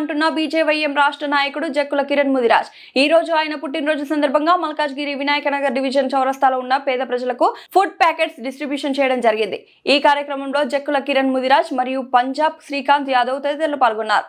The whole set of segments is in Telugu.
అంటున్న బీజేవైఎం రాష్ట్ర నాయకుడు జక్కుల కిరణ్ ముదిరాజ్. ఈ రోజు ఆయన పుట్టినరోజు సందర్భంగా మల్కాజ్గిరి వినాయక నగర్ డివిజన్ చౌరస్తాలో ఉన్న పేద ప్రజలకు ఫుడ్ ప్యాకెట్స్ డిస్ట్రిబ్యూషన్ చేయడం జరిగింది. ఈ కార్యక్రమంలో జక్కుల కిరణ్ ముదిరాజ్ మరియు పంజాబ్ శ్రీకాంత్ యాదవ్ తదితరులు పాల్గొన్నారు.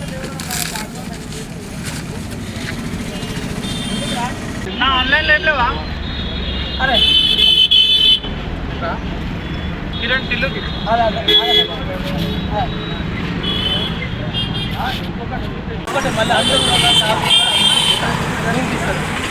ఆన్లైన్ లేట్లేవా అరే కిరణ్ టిల్లుకి అందరూ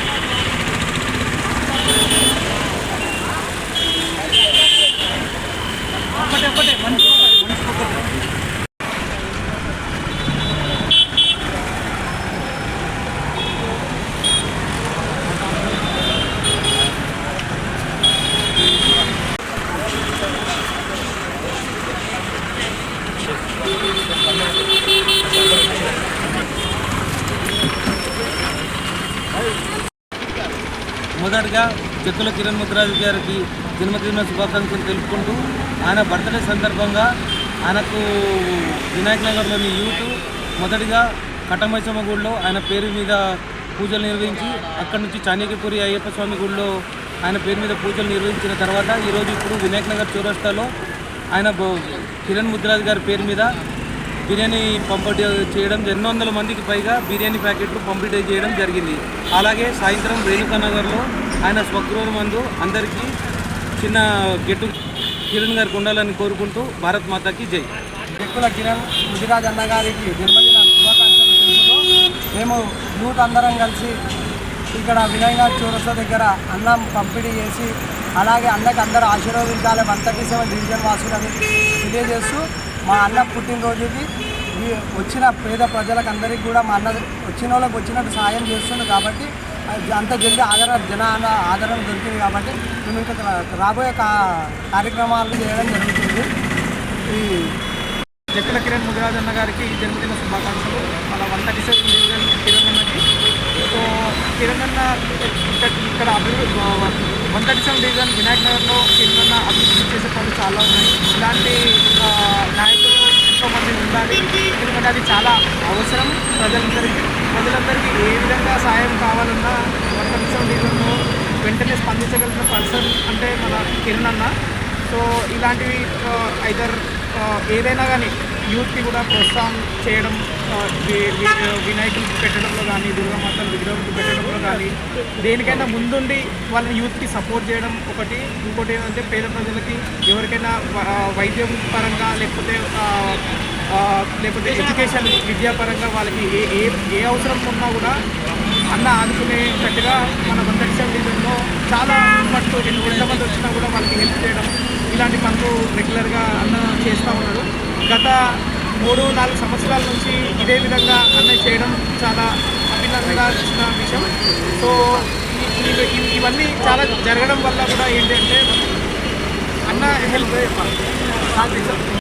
మొదటగా చెక్కుల కిరణ్ ముద్రాజు గారికి జన్మదిన శుభాకాంక్షలు తెలుపుకుంటూ ఆయన బర్త్డే సందర్భంగా ఆయనకు వినాయక నగర్లోని యూత్ మొదటిగా కటమైసమ్మ గుడిలో ఆయన పేరు మీద పూజలు నిర్వహించి అక్కడి నుంచి చాణక్యపురి అయ్యప్ప స్వామి గుడిలో ఆయన పేరు మీద పూజలు నిర్వహించిన తర్వాత ఈరోజు ఇప్పుడు వినాయక నగర్ చౌరస్తాలో ఆయన కిరణ్ ముద్రాజు గారి పేరు మీద బిర్యానీ పంపిణీ చేయడం రెండు వందల మందికి పైగా బిర్యానీ ప్యాకెట్లు పంపిణీ చేయడం జరిగింది. అలాగే సాయంత్రం రేణుకానగర్లో ఆయన స్వగృహం మందు అందరికీ చిన్న గెట్టు కిరణ్ గారికి ఉండాలని కోరుకుంటూ భారత్ మాతకి జై. వ్యక్తుల కిరణ్ ముదిరాజ్ అన్న గారికి జన్మదిన శుభాకాంక్షలు తెలుపుతూ మేము యూత్ అందరం కలిసి ఇక్కడ వినయంగా చౌరస్తా దగ్గర అన్నం పంపిణీ చేసి అలాగే అన్నకి అందరూ ఆశీర్వదించాలి వన్ థర్టీ సెవెన్ డివిజన్ వాసులని తెలియజేస్తూ మా అన్న పుట్టినరోజుకి ఈ వచ్చిన పేద ప్రజలకు అందరికీ కూడా మా అన్న వచ్చిన వాళ్ళకి వచ్చినట్టు సాయం చేస్తుంది కాబట్టి అది అంత జల్దీ ఆదరణ జన ఆదరణ దొరికింది కాబట్టి మేము ఇంకా రాబోయే కా కార్యక్రమాలు చేయడం జరుగుతుంది. ఈ చెక్కుల కిరణ్ ముదిరాజన్న గారికి జన్మదిన శుభాకాంక్షలు. మన వంట థర్టీ కిరణ్ అన్నకి తెలంగాణ ఇక్కడ- అభివృద్ధి one thirty seven division Vinayaka నగర్లో ఎన్నో అభివృద్ధి చేసే పనులు చాలా ఉన్నాయి. ఇలాంటి నాయకులు ఎంతోమంది ఉండాలి. ఎందుకంటే అది చాలా అవసరం ప్రజలందరికీ. ప్రజలందరికీ ఏ విధంగా సాయం కావాలన్నా వన్ థర్టీ సెవెన్ డివిజన్లో వెంటనే స్పందించగలిగిన పర్సన్ అంటే మన కిరణ్ సో ఇలాంటివి ఐదర్ ఏదైనా కానీ యూత్కి కూడా ప్రోత్సాహం చేయడం వినాయకుడికి పెట్టడంలో కానీ దుర్గామాత విగ్రహంకి పెట్టడంలో కానీ దేనికైనా ముందుండి వాళ్ళని యూత్కి సపోర్ట్ చేయడం ఒకటి. ఇంకోటి ఏంటంటే పేద ప్రజలకి ఎవరికైనా వైద్యం పరంగా లేకపోతే లేకపోతే ఎడ్యుకేషన్ విద్యాపరంగా వాళ్ళకి ఏ ఏ ఏ అవసరం ఉన్నా కూడా అన్న ఆదుకునేటట్టుగా మన వందక్షం చాలా చాలా మట్టు ఎన్ని ఎంతమంది వచ్చినా కూడా వాళ్ళకి హెల్ప్ చేయడం ఇలాంటి పనులు రెగ్యులర్గా అన్న చేస్తూ ఉన్నాడు గత మూడు నాలుగు సంవత్సరాల నుంచి ఇదే విధంగా అన్నీ చేయడం చాలా అభినందనాల్సిన విషయం. సో ఇవి- ఇవన్నీ చాలా జరగడం వల్ల కూడా ఏంటంటే అన్న హెల్ప్